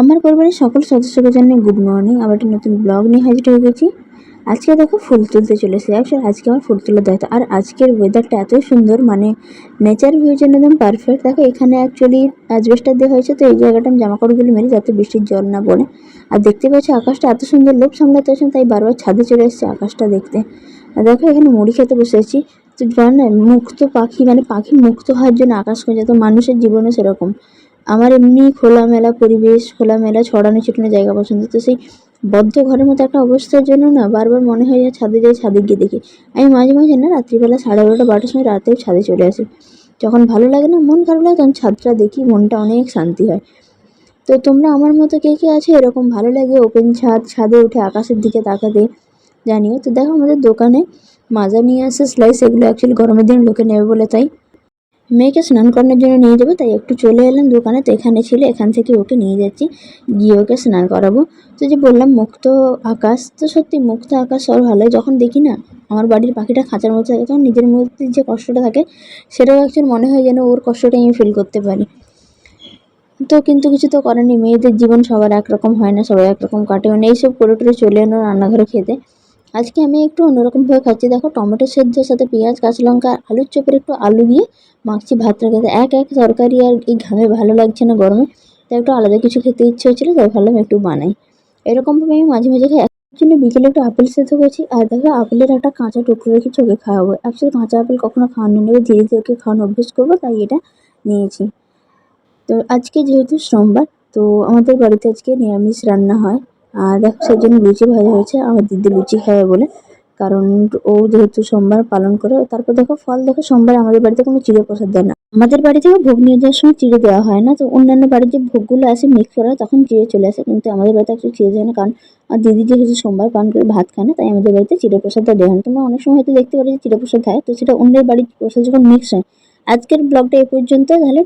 আমার পরিবারের সকল সদস্যকে জানিয়ে গুড মর্নিং আবার একটা নতুন ব্লগ নিয়ে হাজির হয়ে গেছি। আজকে দেখো ফুল তুলতে চলেছে। অ্যাকচুয়ালি আজকে আমার ফুল তোলার দায়িত্ব আর আজকের ওয়েদারটা এতই সুন্দর মানে নেচার ভিউ যেন একদম পারফেক্ট দেখো, এখানে অ্যাকচুয়ালি অ্যাজবেস্টার দেওয়া হয়েছে, তো এই জায়গাটা আমি জামা কাপড়গুলো মেরি যাতে বৃষ্টির জল না পড়ে। আর দেখতে পাচ্ছি, আকাশটা এত সুন্দর লোভ সামলাতে হচ্ছে তাই বারবার ছাদে চলে এসেছে আকাশটা দেখতে। আর দেখো, এখানে মুড়ি খেতে বসে আছি। তো জানো মুক্ত পাখি মানে পাখি মুক্ত হওয়ার জন্য আকাশ খোঁজে, তো মানুষের জীবনও সেরকম। আমার এমনি খোলামেলা পরিবেশ, খোলামেলা ছড়ানো ছিটানো জায়গা পছন্দ। তো সেই বদ্ধ ঘরের মতো একটা অবস্থার জন্য না বারবার মনে হয় যে ছাদে যাই, ছাদে গিয়ে দেখি। আমি মাঝে মাঝে না রাত্রিবেলা সাড়ে এগারোটা, বারোটার সময় রাতেও ছাদে চলে আসি। যখন ভালো লাগে না, মন খারাপ লাগে, তখন ছাদটা দেখি, মনটা অনেক শান্তি হয়। তো তোমরা আমার মতো কে কে আছে? এরকম ভালো লাগে ওপেন ছাদ, ছাদে উঠে আকাশের দিকে তাকাতে জানিও। তো দেখো আমাদের দোকানে মাজা নিয়ে আসে স্লাইস এগুলো অ্যাকচুয়ালি গরমের দিন লোকে নেবে বলে তাই। মেয়েকে স্নান করানোর জন্য নিয়ে যাব, তাই একটু চলে এলাম দোকানে। তো এখানে ছিল, এখান থেকে ওকে নিয়ে যাচ্ছি, গিয়ে ওকে স্নান করাবো। তো যে বললাম, মুক্ত আকাশ, তো সত্যি মুক্ত আকাশ সব ভালো। যখন দেখি না, আমার বাড়ির পাখিটা খাঁচার মধ্যে থাকে, তখন নিজের মধ্যে যে কষ্টটা থাকে, সেটাও অ্যাকচুয়ালি মনে হয় যেন ওর কষ্টটা আমি ফিল করতে পারি। তো কিন্তু কিছু তো করার নেই, মেয়েদের জীবন সবার একরকম হয় না, সবাই একরকম কাটে। মানে এইসব করে টোরে চলে এলো রান্নাঘরে খেতে। আজকে আমি একটু অন্যরকমভাবে খাচ্ছি। দেখো, টমেটো সেদ্ধর সাথে পেঁয়াজ, কাঁচা লঙ্কা, আলুর চোপের একটু আলু দিয়ে মাখছি ভাতটা খেতে এক এক তরকারি আর এই ঘামে ভালো লাগছে না গরমে। তাই একটু আলাদা কিছু খেতে ইচ্ছে হচ্ছিল তাই ভাবলাম একটু বানাই। এরকমভাবে আমি মাঝে মাঝে খাই। জন্য বিকেলে একটু আপেল সেদ্ধ করছি। আর দেখো, আপেলের একটা কাঁচা টুকরো রেখে ওকে খাওয়াবো। অ্যাকচুয়ালি কাঁচা আপেল কখনো খাওয়ানো নেবে ধীরে ধীরে ওকে খাওয়ানো অভ্যেস করব, তাই এটা নিয়েছি। তো আজকে যেহেতু সোমবার, তো আমাদের বাড়িতে আজকে নিরামিষ রান্না হয়। আর দেখো সেই জন্য লুচি ভাজা হয়েছে। আমার দিদি লুচি খাবে বলে। কারণ ও যেহেতু সোমবার পালন করে, তারপর দেখো ফল দেখো, সোমবার আমাদের বাড়িতে কোনো চিড়ে প্রসাদ দেয় না। আমাদের বাড়ি থেকে ভোগ নিয়ে যাওয়ার সময় চিড়ে দেওয়া হয় না। তো অন্যান্য বাড়ির যে ভোগগুলো আসে মিক্স করা তখন চিড়ে চলে আসে। কিন্তু আমাদের বাড়িতে একটু চিড়ে যায় না। কারণ আর দিদি যেহেতু সোমবার পান করে, ভাত খায় না, তাই আমাদের বাড়িতে চিড়ে প্রসাদটা দেওয়া হয় না। তোমরা অনেক সময় হয়তো দেখতে পারো যে চিড়ে প্রসাদ খায়। তো সেটা অন্যের বাড়ির প্রসাদ যখন মিক্স হয়। আজকের ব্লগটা এই পর্যন্ত। তাহলে